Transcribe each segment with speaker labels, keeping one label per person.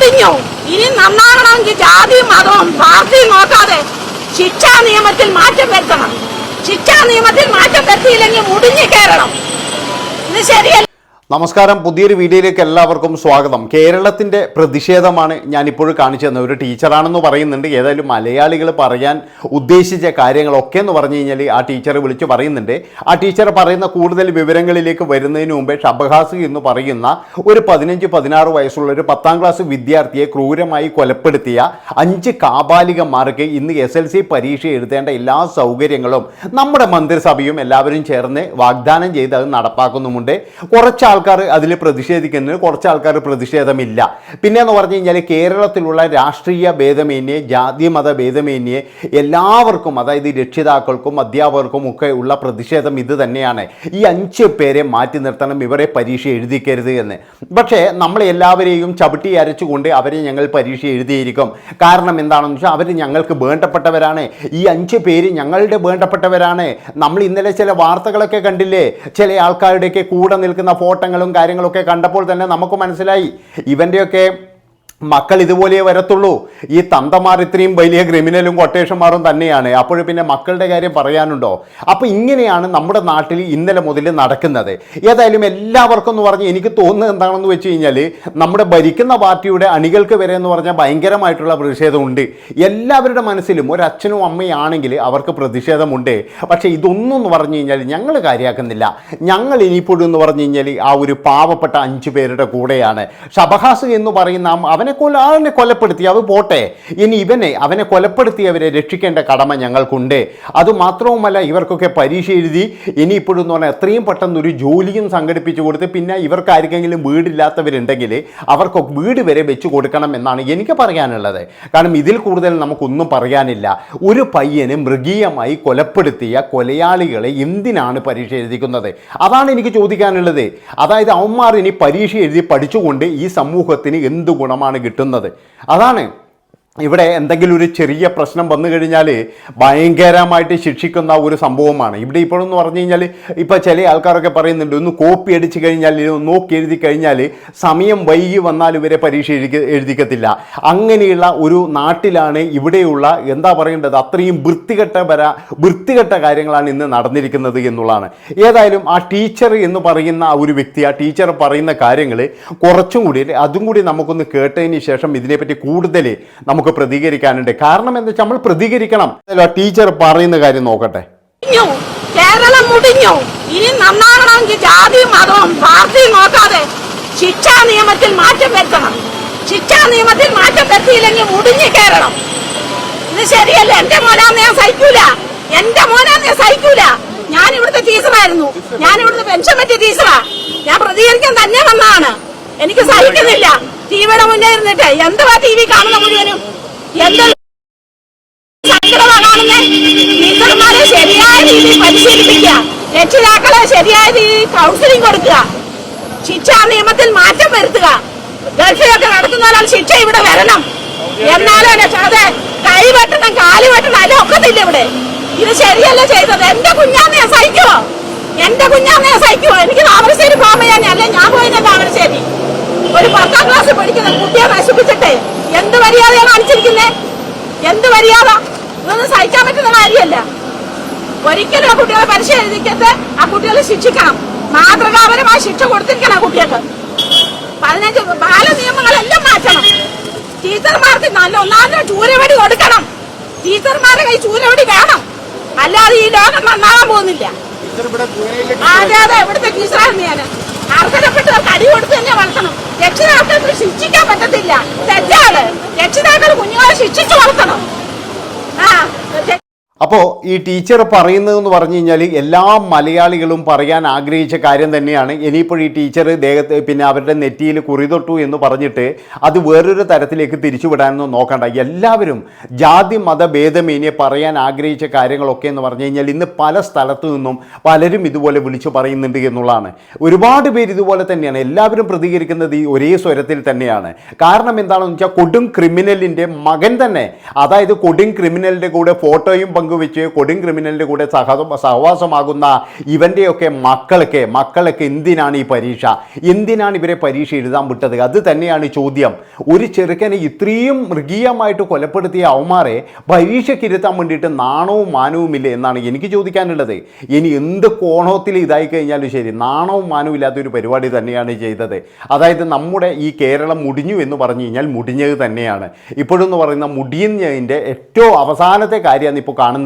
Speaker 1: മുടിഞ്ഞു ഇനി നന്നാകണമെങ്കിൽ ജാതിയും മതവും പാർട്ടിയും നോക്കാതെ ശിക്ഷാ നിയമത്തിൽ മാറ്റം വരുത്തണം. ശിക്ഷാ നിയമത്തിൽ മാറ്റം വരുത്തിയില്ലെങ്കിൽ മുടിഞ്ഞു കയറണം. ഇത് ശരിയല്ല.
Speaker 2: നമസ്കാരം. പുതിയൊരു വീഡിയോയിലേക്ക് എല്ലാവർക്കും സ്വാഗതം. കേരളത്തിന്റെ പ്രതിഷേധമാണ് ഞാനിപ്പോൾ കാണിച്ചു തന്നത് ഒരു ടീച്ചറാണെന്ന് പറയുന്നുണ്ട്. ഏതായാലും മലയാളികൾ പറയാൻ ഉദ്ദേശിച്ച കാര്യങ്ങളൊക്കെ എന്ന് പറഞ്ഞു കഴിഞ്ഞാൽ ആ ടീച്ചർ വിളിച്ച് പറയുന്നുണ്ട്. ആ ടീച്ചർ പറയുന്ന കൂടുതൽ വിവരങ്ങളിലേക്ക് വരുന്നതിന് മുമ്പേ ഷബഹാസ് എന്ന് പറയുന്ന ഒരു പതിനഞ്ച് പതിനാറ് വയസ്സുള്ള ഒരു പത്താം ക്ലാസ് വിദ്യാർത്ഥിയെ ക്രൂരമായി കൊലപ്പെടുത്തിയ അഞ്ച് കാബാലികന്മാർക്ക് ഇന്ന് എസ് എൽ സി പരീക്ഷ എഴുതേണ്ട എല്ലാ സൗകര്യങ്ങളും നമ്മുടെ മന്ത്രിസഭയും എല്ലാവരും ചേർന്ന് വാഗ്ദാനം ചെയ്ത് അത് നടപ്പാക്കുന്നുമുണ്ട്. കുറച്ച് ആൾക്കാർ അതിൽ പ്രതിഷേധിക്കുന്നത് കുറച്ച് ആൾക്കാർ പ്രതിഷേധമില്ല. പിന്നെ എന്ന് പറഞ്ഞു കഴിഞ്ഞാൽ കേരളത്തിലുള്ള രാഷ്ട്രീയ ഭേദമേന്യെ ജാതി മത ഭേദമേന്യെ എല്ലാവർക്കും അതായത് രക്ഷിതാക്കൾക്കും അധ്യാപകർക്കും ഒക്കെ ഉള്ള പ്രതിഷേധം ഇത് തന്നെയാണ്. ഈ അഞ്ച് പേരെ മാറ്റി നിർത്തണം ഇവരെ പരീക്ഷ എഴുതിക്കരുത് എന്ന്. പക്ഷേ നമ്മൾ എല്ലാവരെയും ചവിട്ടി അരച്ചുകൊണ്ട് അവരെ ഞങ്ങൾ പരീക്ഷ എഴുതിയിരിക്കും. കാരണം എന്താണെന്ന് വെച്ചാൽ അവർ ഞങ്ങൾക്ക് വേണ്ടപ്പെട്ടവരാണ്. ഈ അഞ്ച് പേര് ഞങ്ങളുടെ വേണ്ടപ്പെട്ടവരാണ്. നമ്മൾ ഇന്നലെ ചില വാർത്തകളൊക്കെ കണ്ടില്ലേ? ചില ആൾക്കാരുടെയൊക്കെ കൂടെ നിൽക്കുന്ന ഫോട്ടോകളും കാര്യങ്ങളൊക്കെ കണ്ടപ്പോൾ തന്നെ നമുക്ക് മനസ്സിലായി. ഇവന്റെയൊക്കെ മക്കൾ ഇതുപോലെ വരത്തുള്ളൂ. ഈ തന്തമാർ ഇത്രയും വലിയ ക്രിമിനലും കൊട്ടേഷന്മാരും തന്നെയാണ്. അപ്പോൾ പിന്നെ മക്കളുടെ കാര്യം പറയാനുണ്ടോ? അപ്പോൾ ഇങ്ങനെയാണ് നമ്മുടെ നാട്ടിൽ ഇന്നലെ മുതൽ നടക്കുന്നത്. ഏതായാലും എല്ലാവർക്കും എന്ന് പറഞ്ഞ് എനിക്ക് തോന്നുന്നത് എന്താണെന്ന് വെച്ച് കഴിഞ്ഞാൽ നമ്മുടെ ഭരിക്കുന്ന പാർട്ടിയുടെ അണികൾക്ക് വരെ എന്ന് പറഞ്ഞാൽ ഭയങ്കരമായിട്ടുള്ള പ്രതിഷേധമുണ്ട്. എല്ലാവരുടെ മനസ്സിലും ഒരു അച്ഛനും അമ്മയാണെങ്കിൽ അവർക്ക് പ്രതിഷേധമുണ്ട്. പക്ഷേ ഇതൊന്നും എന്ന് പറഞ്ഞു കഴിഞ്ഞാൽ ഞങ്ങൾ കാര്യമാക്കുന്നില്ല. ഞങ്ങൾ ഇനിയിപ്പോഴും എന്ന് പറഞ്ഞു കഴിഞ്ഞാൽ ആ ഒരു പാവപ്പെട്ട അഞ്ച് പേരുടെ കൂടെയാണ്. ഷബഹാസ് എന്ന് പറയുന്ന ആ- അവനെ കൊല അവനെ കൊലപ്പെടുത്തി. അത് പോട്ടെ. ഇനി ഇവനെ അവനെ കൊലപ്പെടുത്തിയവരെ രക്ഷിക്കേണ്ട കടമ ഞങ്ങൾക്കുണ്ട്. അതുമാത്രവുമല്ല ഇവർക്കൊക്കെ പരീക്ഷ എഴുതി ഇനി ഇപ്പോഴെന്ന് പറഞ്ഞാൽ എത്രയും പെട്ടെന്ന് ഒരു ജോലിയും സംഘടിപ്പിച്ചു കൊടുത്ത് പിന്നെ ഇവർക്ക് ആർക്കെങ്കിലും വീടില്ലാത്തവരുണ്ടെങ്കിൽ അവർക്ക് വീട് വരെ വെച്ച് കൊടുക്കണം എന്നാണ് എനിക്ക് പറയാനുള്ളത്. കാരണം ഇതിൽ കൂടുതൽ നമുക്കൊന്നും പറയാനില്ല. ഒരു പയ്യനെ മൃഗീയമായി കൊലപ്പെടുത്തിയ കൊലയാളികളെ എന്തിനാണ് പരീക്ഷ എഴുതിക്കുന്നത്? അതാണ് എനിക്ക് ചോദിക്കാനുള്ളത്. അതായത് അവന്മാർ ഇനി പരീക്ഷ എഴുതി പഠിച്ചുകൊണ്ട് ഈ സമൂഹത്തിന് എന്ത് ഗുണമാണ് കിട്ടുന്നത്. അതാണ് ഇവിടെ എന്തെങ്കിലും ഒരു ചെറിയ പ്രശ്നം വന്നു കഴിഞ്ഞാൽ ഭയങ്കരമായിട്ട് ശിക്ഷിക്കുന്ന ഒരു സംഭവമാണ്. ഇവിടെ ഇപ്പോഴെന്ന് പറഞ്ഞു കഴിഞ്ഞാൽ ഇപ്പോൾ ചില ആൾക്കാരൊക്കെ പറയുന്നുണ്ട് ഒന്ന് കോപ്പി അടിച്ച് കഴിഞ്ഞാൽ നോക്കി എഴുതി കഴിഞ്ഞാൽ സമയം വൈകി വന്നാൽ ഇവരെ പരീക്ഷ എഴുതി എഴുതിക്കത്തില്ല. അങ്ങനെയുള്ള ഒരു നാട്ടിലാണ് ഇവിടെയുള്ള എന്താ പറയേണ്ടത്? അത്രയും വൃത്തികെട്ട വര വൃത്തികെട്ട കാര്യങ്ങളാണ് ഇന്ന് നടന്നിരിക്കുന്നത് എന്നുള്ളതാണ്. ഏതായാലും ആ ടീച്ചർ എന്ന് പറയുന്ന ഒരു വ്യക്തി ആ ടീച്ചർ പറയുന്ന കാര്യങ്ങൾ കുറച്ചും കൂടി അതും കൂടി നമുക്കൊന്ന് കേട്ടതിന് ശേഷം ഇതിനെപ്പറ്റി കൂടുതൽ നമുക്ക് പ്രതികരിക്കാനുണ്ട്. കാരണം എന്താ വെച്ചാൽ നമ്മൾ പ്രതികരിക്കണം. ടീച്ചർ പറയുന്ന കാര്യം നോക്കട്ടെ.
Speaker 1: കേരളം മുടിഞ്ഞു. ഇനി നന്നാകണമെങ്കിൽ ജാതിയും മതവും പാർട്ടിയും നോക്കാതെ ശിക്ഷാ നിയമത്തിൽ മാറ്റം വരുത്തണം. ശിക്ഷാ നിയമത്തിൽ മാറ്റം വരുത്തിയില്ലെങ്കിൽ മുടിഞ്ഞു കേരളം ഇത് ശരിയല്ല? എന്റെ മോനാന്ന് ഞാൻ സഹിക്കൂല. എന്റെ മോനാന്ന് ഞാൻ സഹിക്കൂല. ഞാൻ ഇവിടുത്തെ ടീച്ചറായിരുന്നു. ഞാൻ ഇവിടുത്തെ പെൻഷൻ പറ്റിയ ടീച്ചറാ. ഞാൻ പ്രതികരിക്കാൻ തന്നെ വന്നാണ് എനിക്ക് സഹിക്കുന്നില്ല. ടിവിയുടെ മുന്നേ ഇരുന്നിട്ട് എന്തുവാ ടി വി കാണുന്ന മുഴുവനും? എന്ത് ശരിയായ രീതിയിൽ പരിശീലിപ്പിക്കുക. രക്ഷിതാക്കളെ ശരിയായ രീതിയിൽ കൗൺസിലിംഗ് കൊടുക്കുക. ശിക്ഷാ നിയമത്തിൽ മാറ്റം വരുത്തുക. ഗൾഫിലൊക്കെ നടത്തുന്നവരാൾ ശിക്ഷ ഇവിടെ വരണം. എന്നാലും അതെ കൈ വെട്ടണം കാൽ വെട്ടണം ഒക്കത്തില്ല ഇവിടെ. ഇത് ശരിയല്ല ചെയ്തത്. എന്റെ കുഞ്ഞാന്ന് സഹിക്കുമോ എന്റെ കുഞ്ഞാന്ന് സഹിക്കുമോ എനിക്ക് താമരശ്ശേരി പോകാൻ അല്ലെ ഞാൻ പോയത് താമരശ്ശേരി? ഒരു പത്താം ക്ലാസ് പഠിക്കുന്ന കുട്ടിയെ നശിപ്പിച്ചിട്ട് എന്ത് മര്യാദയാണ് കാണിച്ചിരിക്കുന്നേ? എന്ത് മര്യാദ? ഇതൊന്നും സഹിക്കാൻ പറ്റുന്ന കാര്യമല്ല. ഒരിക്കലും ആ കുട്ടികളെ പരീക്ഷ എഴുതിക്കത്ത് ആ കുട്ടികളെ ശിക്ഷിക്കണം. മാതൃകാപരമായ ശിക്ഷ കൊടുത്തിരിക്കണം ആ കുട്ടികൾക്ക്. പതിനഞ്ച് ബാല നിയമങ്ങളെല്ലാം മാറ്റണം. ടീച്ചർമാർക്ക് നല്ല ഒന്നാം ചൂരവടി കൊടുക്കണം. ടീച്ചർമാരുടെ കൈ ചൂരവടി വേണം. അല്ലാതെ ഈ ലോകം നന്നാകാൻ പോകുന്നില്ല. അതെ അതെ ഇവിടുത്തെ ടീച്ചറായിരുന്നു ഞാൻ അർഹതപ്പെട്ടവർക്ക് അടി കൊടുത്ത് തന്നെ വളർത്തണം. രക്ഷിതാക്കൾക്ക് ശിക്ഷിക്കാൻ പറ്റത്തില്ല തെറ്റാണ്. രക്ഷിതാക്കൾ കുഞ്ഞുങ്ങളെ ശിക്ഷിച്ചു വളർത്തണം. ആ
Speaker 2: അപ്പോൾ ഈ ടീച്ചർ പറയുന്നതെന്ന് പറഞ്ഞു കഴിഞ്ഞാൽ എല്ലാ മലയാളികളും പറയാൻ ആഗ്രഹിച്ച കാര്യം തന്നെയാണ്. ഇനിയിപ്പോൾ ഈ ടീച്ചർ ദേഹത്ത് പിന്നെ അവരുടെ നെറ്റിയിൽ കുറിതൊട്ടു എന്ന് പറഞ്ഞിട്ട് അത് വേറൊരു തരത്തിലേക്ക് തിരിച്ചുവിടാനൊന്നും നോക്കണ്ട. എല്ലാവരും ജാതി മത ഭേദമേന്യെ പറയാൻ ആഗ്രഹിച്ച കാര്യങ്ങളൊക്കെ എന്ന് പറഞ്ഞു കഴിഞ്ഞാൽ ഇന്ന് പല സ്ഥലത്തു നിന്നും പലരും ഇതുപോലെ വിളിച്ചു പറയുന്നുണ്ട് എന്നുള്ളതാണ്. ഒരുപാട് പേര് ഇതുപോലെ തന്നെയാണ്. എല്ലാവരും പ്രതികരിക്കുന്നത് ഈ ഒരേ സ്വരത്തിൽ തന്നെയാണ്. കാരണം എന്താണെന്ന് വെച്ചാൽ കൊടും ക്രിമിനലിന്റെ മകൻ തന്നെ അതായത് കൊടും ക്രിമിനലിന്റെ കൂടെ ഫോട്ടോയും പങ്കുവെച്ച് വെച്ച് കൊടും ക്രിമിനലിന്റെ കൂടെ സഹ സഹവാസമാകുന്ന ഇവന്റെയൊക്കെ മക്കൾക്ക് മക്കളൊക്കെ എന്തിനാണ് ഈ പരീക്ഷ? എന്തിനാണ് ഇവരെ പരീക്ഷ എഴുതാൻ വിട്ടത്? അത് തന്നെയാണ് ചോദ്യം. ഒരു ചെറുക്കനെ ഇത്രയും മൃഗീയമായിട്ട് കൊലപ്പെടുത്തിയ അവന്മാരെ പരീക്ഷയ്ക്ക് ഇരുത്താൻ വേണ്ടിയിട്ട് നാണവും മാനവും ഇല്ല എന്നാണ് എനിക്ക് ചോദിക്കാനുള്ളത്. ഇനി എന്ത് കോണത്തിൽ ഇതായി കഴിഞ്ഞാലും ശരി നാണവും മാനവും ഇല്ലാത്ത ഒരു പരിപാടി തന്നെയാണ് ചെയ്തത്. അതായത് നമ്മുടെ ഈ കേരളം മുടിഞ്ഞു എന്ന് പറഞ്ഞു കഴിഞ്ഞാൽ മുടിഞ്ഞത് തന്നെയാണ്. ഇപ്പോഴെന്ന് പറയുന്ന മുടിയുന്നതിന്റെ ഏറ്റവും അവസാനത്തെ കാര്യമാണ് ഇപ്പോൾ കാണുന്നത്.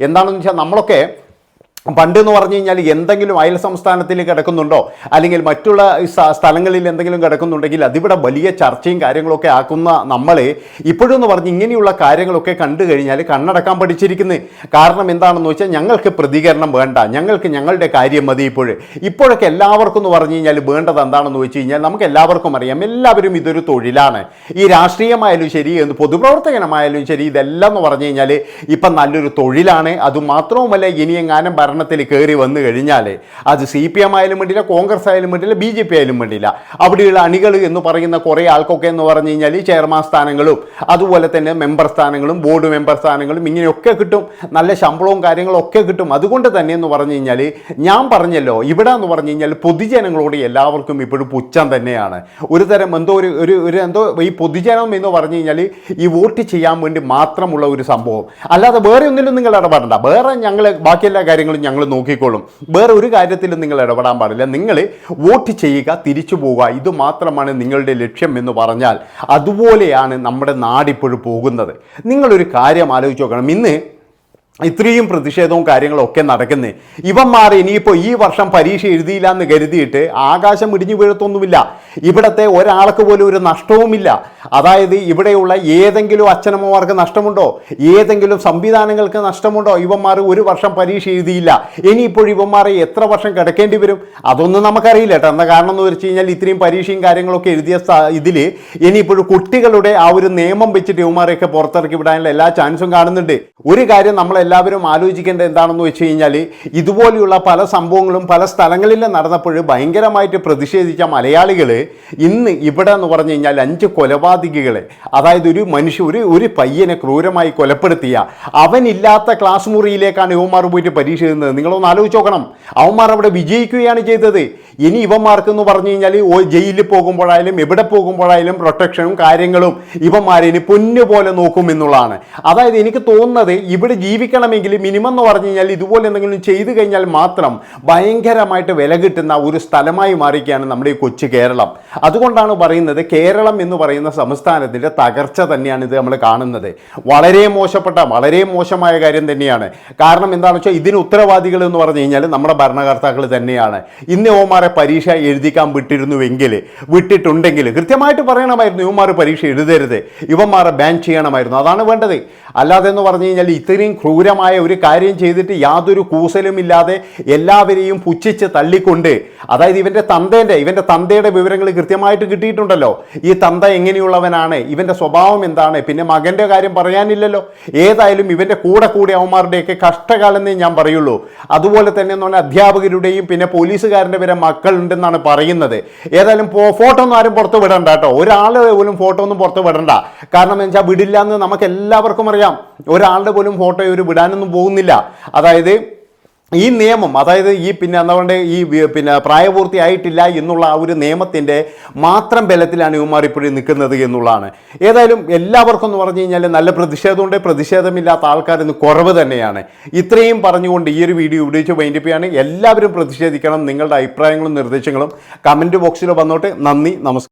Speaker 2: എന്താണെന്ന് വെച്ചാൽ നമ്മളൊക്കെ പണ്ട് എന്ന് പറഞ്ഞു കഴിഞ്ഞാൽ എന്തെങ്കിലും അയൽ സംസ്ഥാനത്തിൽ കിടക്കുന്നുണ്ടോ? അല്ലെങ്കിൽ മറ്റുള്ള സ്ഥലങ്ങളിൽ എന്തെങ്കിലും കിടക്കുന്നുണ്ടെങ്കിൽ അതിവിടെ വലിയ ചർച്ചയും കാര്യങ്ങളൊക്കെ ആക്കുന്ന നമ്മൾ ഇപ്പോഴെന്ന് പറഞ്ഞ് ഇങ്ങനെയുള്ള കാര്യങ്ങളൊക്കെ കണ്ടു കഴിഞ്ഞാൽ കണ്ണടക്കാൻ പഠിച്ചിരിക്കുന്നത് കാരണം എന്താണെന്ന് വെച്ചാൽ ഞങ്ങൾക്ക് പ്രതികരണം വേണ്ട. ഞങ്ങൾക്ക് ഞങ്ങളുടെ കാര്യം മതി ഇപ്പോഴേ ഇപ്പോഴൊക്കെ എല്ലാവർക്കും എന്ന് പറഞ്ഞു കഴിഞ്ഞാൽ വേണ്ടത് എന്താണെന്ന് വെച്ച് കഴിഞ്ഞാൽ നമുക്ക് എല്ലാവർക്കും അറിയാം. എല്ലാവരും ഇതൊരു തൊഴിലാണ്. ഈ രാഷ്ട്രീയമായാലും ശരി എന്ന് പൊതുപ്രവർത്തകനമായാലും ശരി ഇതെല്ലാം എന്ന് പറഞ്ഞു കഴിഞ്ഞാൽ ഇപ്പം നല്ലൊരു തൊഴിലാണ്. അതുമാത്രവുമല്ല ഇനി എങ്ങാനും ഭരണത്തിൽ കയറി വന്നു കഴിഞ്ഞാൽ അത് സി പി എം ആയാലും വേണ്ടിയില്ല കോൺഗ്രസ് ആയാലും വേണ്ടിയില്ല ബി ജെ പി ആയാലും വേണ്ടിയില്ല. അവിടെയുള്ള അണികൾ എന്ന് പറയുന്ന കുറേ ആൾക്കൊക്കെ എന്ന് പറഞ്ഞു കഴിഞ്ഞാൽ ഈ ചെയർമാൻ സ്ഥാനങ്ങളും അതുപോലെ തന്നെ മെമ്പർ സ്ഥാനങ്ങളും ബോർഡ് മെമ്പർ സ്ഥാനങ്ങളും ഇങ്ങനെയൊക്കെ കിട്ടും. നല്ല ശമ്പളവും കാര്യങ്ങളും ഒക്കെ കിട്ടും. അതുകൊണ്ട് തന്നെ എന്ന് പറഞ്ഞു കഴിഞ്ഞാൽ ഞാൻ പറഞ്ഞല്ലോ ഇവിടെ എന്ന് പറഞ്ഞു കഴിഞ്ഞാൽ പൊതുജനങ്ങളോട് എല്ലാവർക്കും ഇപ്പോഴും പുച്ഛം തന്നെയാണ്. ഒരു തരം എന്തോ ഒരു ഒരു ഒരു എന്തോ ഈ പൊതുജനം എന്ന് പറഞ്ഞു കഴിഞ്ഞാൽ ഈ വോട്ട് ചെയ്യാൻ വേണ്ടി മാത്രമുള്ള ഒരു സംഭവം. അല്ലാതെ വേറെ ഒന്നിലും നിങ്ങൾ ഇടപെടണ്ട. വേറെ ഞങ്ങൾ ബാക്കി എല്ലാ കാര്യങ്ങളും ഞങ്ങൾ നോക്കിക്കോളും. വേറെ ഒരു കാര്യത്തിലും നിങ്ങൾ ഇടപെടാൻ പാടില്ല. നിങ്ങൾ വോട്ട് ചെയ്യുക തിരിച്ചു പോവുക. ഇത് മാത്രമാണ് നിങ്ങളുടെ ലക്ഷ്യം എന്ന് പറഞ്ഞാൽ അതുപോലെയാണ് നമ്മുടെ നാടിപ്പോഴും പോകുന്നത്. നിങ്ങളൊരു കാര്യം ആലോചിച്ച് നോക്കണം. ഇന്ന് ഇത്രയും പ്രതിഷേധവും കാര്യങ്ങളും ഒക്കെ നടക്കുന്നത് ഇവന്മാർ ഇനിയിപ്പോൾ ഈ വർഷം പരീക്ഷ എഴുതിയില്ല എന്ന് കരുതിയിട്ട് ആകാശം ഇടിഞ്ഞു വീഴത്തൊന്നുമില്ല. ഇവിടത്തെ ഒരാൾക്ക് പോലും ഒരു നഷ്ടവുമില്ല. അതായത് ഇവിടെയുള്ള ഏതെങ്കിലും അച്ഛനമ്മമാർക്ക് നഷ്ടമുണ്ടോ? ഏതെങ്കിലും സംവിധാനങ്ങൾക്ക് നഷ്ടമുണ്ടോ? ഇവന്മാർ ഒരു വർഷം പരീക്ഷ എഴുതിയില്ല. ഇനിയിപ്പോൾ ഇവന്മാരെ എത്ര വർഷം കിടക്കേണ്ടി വരും? അതൊന്നും നമുക്കറിയില്ല കേട്ടോ. എന്താ കാരണം എന്ന് വെച്ച് കഴിഞ്ഞാൽ ഇത്രയും പരീക്ഷയും കാര്യങ്ങളൊക്കെ എഴുതിയ ഇതിൽ ഇനിയിപ്പോഴും കുട്ടികളുടെ ആ ഒരു നിയമം വെച്ചിട്ട് ഇവന്മാരെയൊക്കെ പുറത്തിറക്കി വിടാനുള്ള എല്ലാ ചാൻസും കാണുന്നുണ്ട്. ഒരു കാര്യം നമ്മളെല്ലാവരും ആലോചിക്കേണ്ടത് എന്താണെന്ന് വെച്ച് കഴിഞ്ഞാൽ ഇതുപോലെയുള്ള പല സംഭവങ്ങളും പല സ്ഥലങ്ങളിൽ നടന്നപ്പോൾ ഭയങ്കരമായിട്ട് പ്രതിഷേധിച്ച മലയാളികൾ ഇന്ന് ഇവിടെ എന്ന് പറഞ്ഞു കഴിഞ്ഞാൽ അഞ്ച് കൊലപാതകികളെ അതായത് ഒരു മനുഷ്യ ഒരു ഒരു പയ്യനെ ക്രൂരമായി കൊലപ്പെടുത്തിയ അവനില്ലാത്ത ക്ലാസ് മുറിയിലേക്കാണ് ഇവന്മാർ പോയിട്ട് പരീക്ഷ എഴുതുന്നത് നിങ്ങളൊന്ന് ആലോചിച്ച് നോക്കണം. അവന്മാർ അവിടെ വിജയിക്കുകയാണ് ചെയ്തത്. ഇനി ഇവന്മാർക്ക് എന്ന് പറഞ്ഞു കഴിഞ്ഞാൽ ജയിലിൽ പോകുമ്പോഴായാലും എവിടെ പോകുമ്പോഴായാലും പ്രൊട്ടക്ഷനും കാര്യങ്ങളും ഇവന്മാരെ പൊന്നു പോലെ നോക്കും എന്നുള്ളതാണ് അതായത് എനിക്ക് തോന്നുന്നത് ഇവിടെ ജീവിക്കണമെങ്കിൽ മിനിമം എന്ന് പറഞ്ഞു കഴിഞ്ഞാൽ ഇതുപോലെ എന്തെങ്കിലും ചെയ്തു കഴിഞ്ഞാൽ മാത്രം ഭയങ്കരമായിട്ട് വില കിട്ടുന്ന ഒരു സ്ഥലമായി മാറിക്കുകയാണ് നമ്മുടെ ഈ കൊച്ചു കേരളം. അതുകൊണ്ടാണ് പറയുന്നത് കേരളം എന്ന് പറയുന്ന സംസ്ഥാനത്തിന്റെ തകർച്ച തന്നെയാണ് ഇത് നമ്മൾ കാണുന്നത്. വളരെ മോശപ്പെട്ട വളരെ മോശമായ കാര്യം തന്നെയാണ്. കാരണം എന്താണെന്ന് വെച്ചാൽ ഇതിന് ഉത്തരവാദികൾ എന്ന് പറഞ്ഞു കഴിഞ്ഞാൽ നമ്മുടെ ഭരണകർത്താക്കൾ തന്നെയാണ്. ഇന്ന് ഓമാരെ പരീക്ഷ എഴുതിക്കാൻ വിട്ടിരുന്നുവെങ്കിൽ വിട്ടിട്ടുണ്ടെങ്കിൽ കൃത്യമായിട്ട് പറയണമായിരുന്നു ഇവന്മാർ പരീക്ഷ എഴുതരുത്. ഇവന്മാരെ ബാൻ ചെയ്യണമായിരുന്നു. അതാണ് വേണ്ടത്. അല്ലാതെ എന്ന് പറഞ്ഞു കഴിഞ്ഞാൽ ഇത്രയും ക്രൂരമായ ഒരു കാര്യം ചെയ്തിട്ട് യാതൊരു കൂസലുമില്ലാതെ എല്ലാവരെയും പുച്ഛിച്ച് തള്ളിക്കൊണ്ട് അതായത് ഇവന്റെ തന്തേന്റെ ഇവന്റെ തന്തയുടെ വിവരങ്ങൾ കൃത്യമായിട്ട് കിട്ടിയിട്ടുണ്ടല്ലോ. ഈ തന്ത എങ്ങനെയുള്ളവനാണ്? ഇവന്റെ സ്വഭാവം എന്താണ്? പിന്നെ മകന്റെ കാര്യം പറയാനില്ലല്ലോ. ഏതായാലും ഇവന്റെ കൂടെ കൂടെ അവന്മാരുടെയൊക്കെ കഷ്ടകാലെന്നേ ഞാൻ പറയുള്ളൂ. അതുപോലെ തന്നെ എന്ന് പറഞ്ഞാൽ അധ്യാപകരുടെയും പിന്നെ പോലീസുകാരന്റെ വരെ മക്കളുണ്ടെന്നാണ് പറയുന്നത്. ഏതായാലും ഫോട്ടോ ഒന്നും ആരും പുറത്ത് വിടണ്ട കേട്ടോ. ഒരാൾ പോലും ഫോട്ടോ ഒന്നും പുറത്ത് വിടണ്ട. കാരണം എന്ന് വെച്ചാൽ വിടില്ല എന്ന് നമുക്ക് എല്ലാവർക്കും അറിയാം. ഒരാളുടെ പോലും ഫോട്ടോ ഇവർ വിടാനൊന്നും പോകുന്നില്ല. അതായത് ഈ നിയമം അതായത് ഈ പിന്നെ എന്താ പറയുക ഈ പിന്നെ പ്രായപൂർത്തിയായിട്ടില്ല എന്നുള്ള ആ ഒരു നിയമത്തിന്റെ മാത്രം ബലത്തിലാണ് ഇവന്മാർ ഇപ്പോഴും നിൽക്കുന്നത് എന്നുള്ളതാണ്. ഏതായാലും എല്ലാവർക്കും എന്ന് പറഞ്ഞു കഴിഞ്ഞാൽ നല്ല പ്രതിഷേധമുണ്ട്. പ്രതിഷേധമില്ലാത്ത ആൾക്കാർ ഇന്ന് കുറവ് തന്നെയാണ്. ഇത്രയും പറഞ്ഞുകൊണ്ട് ഈ ഒരു വീഡിയോ ഇവിടെ വെച്ച് വൈൻഡപ്പ് ചെയ്യാണ്. എല്ലാവരും പ്രതിഷേധിക്കണം. നിങ്ങളുടെ അഭിപ്രായങ്ങളും നിർദ്ദേശങ്ങളും കമന്റ് ബോക്സിൽ വന്നോട്ട്. നന്ദി നമസ്കാരം.